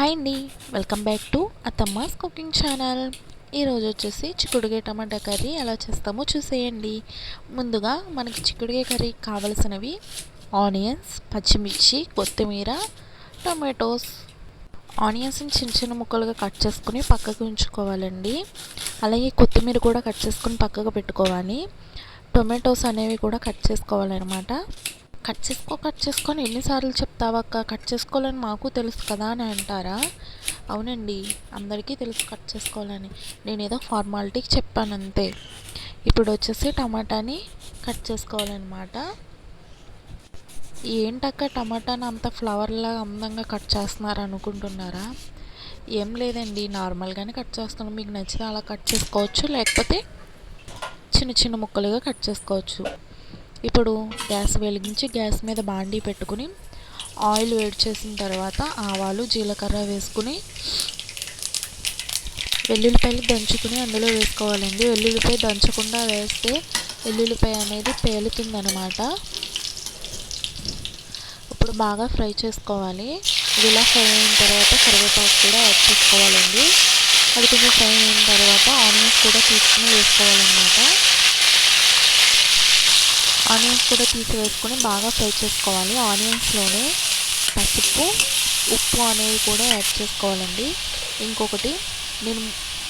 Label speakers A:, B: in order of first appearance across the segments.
A: Hi అండి. Welcome back to అత్తమ్మాస్ cooking channel. ఈరోజు వచ్చేసి చిక్కుడుగాయ టమాటా కర్రీ ఎలా చేస్తామో చూసేయండి. ముందుగా మనకి చిక్కుడుగాయ కర్రీ కావలసినవి ఆనియన్స్ పచ్చిమిర్చి కొత్తిమీర టొమాటోస్. ఆనియన్స్ని చిన్న చిన్న ముక్కలుగా కట్ చేసుకుని పక్కకు ఉంచుకోవాలండి. అలాగే కొత్తిమీర కూడా కట్ చేసుకుని పక్కకు పెట్టుకోవాలి. టొమాటోస్ అనేవి కూడా కట్ చేసుకోవాలన్నమాట. కట్ చేసుకో కట్ చేసుకొని ఎన్నిసార్లు చెప్తావక్క కట్ చేసుకోవాలని మాకు తెలుసు కదా అని అంటారా? అవునండి అందరికీ తెలుసు కట్ చేసుకోవాలని. నేను ఏదో ఫార్మాలిటీకి చెప్పాను అంతే. ఇప్పుడు వచ్చేసి టమాటాని కట్ చేసుకోవాలన్నమాట. ఏంటక్క టమాటాని అంత ఫ్లవర్లా అందంగా కట్ చేస్తున్నారు అనుకుంటున్నారా? ఏం లేదండి నార్మల్గానే కట్ చేస్తున్నాం. మీకు నచ్చితే అలా కట్ చేసుకోవచ్చు లేకపోతే చిన్న చిన్న ముక్కలుగా కట్ చేసుకోవచ్చు. ఇప్పుడు గ్యాస్ వెలిగించి గ్యాస్ మీద బాండీ పెట్టుకుని ఆయిల్ వేడి చేసిన తర్వాత ఆవాలు జీలకర్ర వేసుకుని వెల్లుల్లిపాయలు దంచుకుని అందులో వేసుకోవాలండి. వెల్లుల్లిపాయ దంచకుండా వేస్తే వెల్లుల్లిపాయ అనేది పేలుతుందనమాట ఇప్పుడు బాగా ఫ్రై చేసుకోవాలి. ఇలా ఫ్రై అయిన తర్వాత కరివేపాకు కూడా యాడ్ చేసుకోవాలండి. అది కొంచెం ఫ్రై అయిన తర్వాత ఆనియన్స్ కూడా తీసుకుని వేసుకోవాలన్నమాట. ఆనియన్స్ కూడా తీసివేసుకొని బాగా ఫ్రై చేసుకోవాలి. ఆనియన్స్లోనే పసుపు ఉప్పు అనేవి కూడా యాడ్ చేసుకోవాలండి. ఇంకొకటి నేను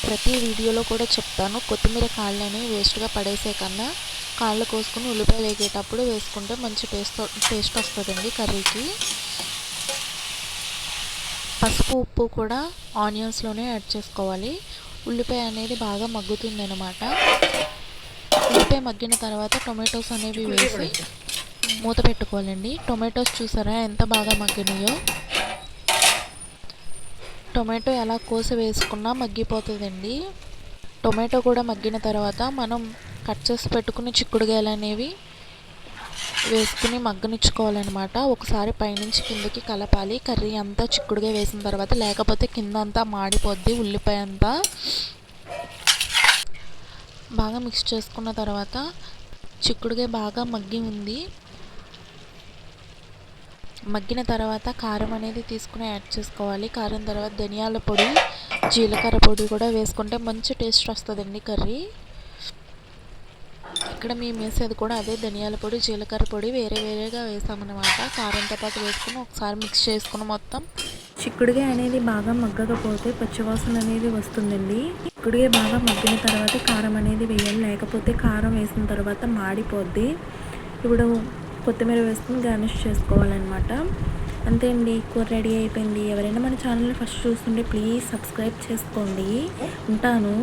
A: ప్రతి వీడియోలో కూడా చెప్తాను. కొత్తిమీర కాళ్ళు అనేవి వేస్ట్గా పడేసే కన్నా కాళ్ళు కోసుకుని ఉల్లిపాయలు వేగేటప్పుడు వేసుకుంటే మంచి టేస్ట్ టేస్ట్ వస్తుందండి కర్రీకి. పసుపు ఉప్పు కూడా ఆనియన్స్లోనే యాడ్ చేసుకోవాలి. ఉల్లిపాయ అనేది బాగా మగ్గుతుంది అనమాట ఉల్లిపాయ మగ్గిన తర్వాత టొమాటోస్ అనేవి వేసి మూత పెట్టుకోవాలండి. టొమాటోస్ చూసారా ఎంత బాగా మగ్గినాయో? టొమాటో ఎలా కోసి వేసుకున్నా మగ్గిపోతుందండి. టొమాటో కూడా మగ్గిన తర్వాత మనం కట్ చేసి పెట్టుకుని చిక్కుడుగాయలు అనేవి వేసుకుని మగ్గనిచ్చుకోవాలన్నమాట. ఒకసారి పైనుంచి కిందకి కలపాలి. కర్రీ అంతా చిక్కుడుగా వేసిన తర్వాత లేకపోతే కింద అంతా మాడిపోద్ది. ఉల్లిపాయ అంతా బాగా మిక్స్ చేసుకున్న తర్వాత చిక్కుడుగా బాగా మగ్గి ఉంది. మగ్గిన తర్వాత కారం అనేది తీసుకుని యాడ్ చేసుకోవాలి. కారం తర్వాత ధనియాల పొడి జీలకర్ర పొడి కూడా వేసుకుంటే మంచి టేస్ట్ వస్తుందండి కర్రీ. ఇక్కడ మేము వేసేది కూడా అదే ధనియాల పొడి జీలకర్ర పొడి వేరే వేరేగా వేసామన్నమాట. కారంతో పాటు వేసుకుని ఒకసారి మిక్స్ చేసుకుని మొత్తం
B: చిక్కుడుగా అనేది బాగా మగ్గకపోతే పచ్చివాసన అనేది వస్తుందండి. చిక్కుడుగా బాగా మగ్గిన తర్వాత కారం అనేది వేయాలి. లేకపోతే కారం వేసిన తర్వాత మాడిపోద్ది. ఇప్పుడు కొత్తిమీర వేసుకుని గార్నిష్ చేసుకోవాలన్నమాట. అంతే అండి. కూర రెడీ అయిపోయింది. ఎవరైనా మన ఛానల్ని ఫస్ట్ చూస్తుంటే ప్లీజ్ సబ్స్క్రైబ్ చేసుకోండి. ఉంటాను.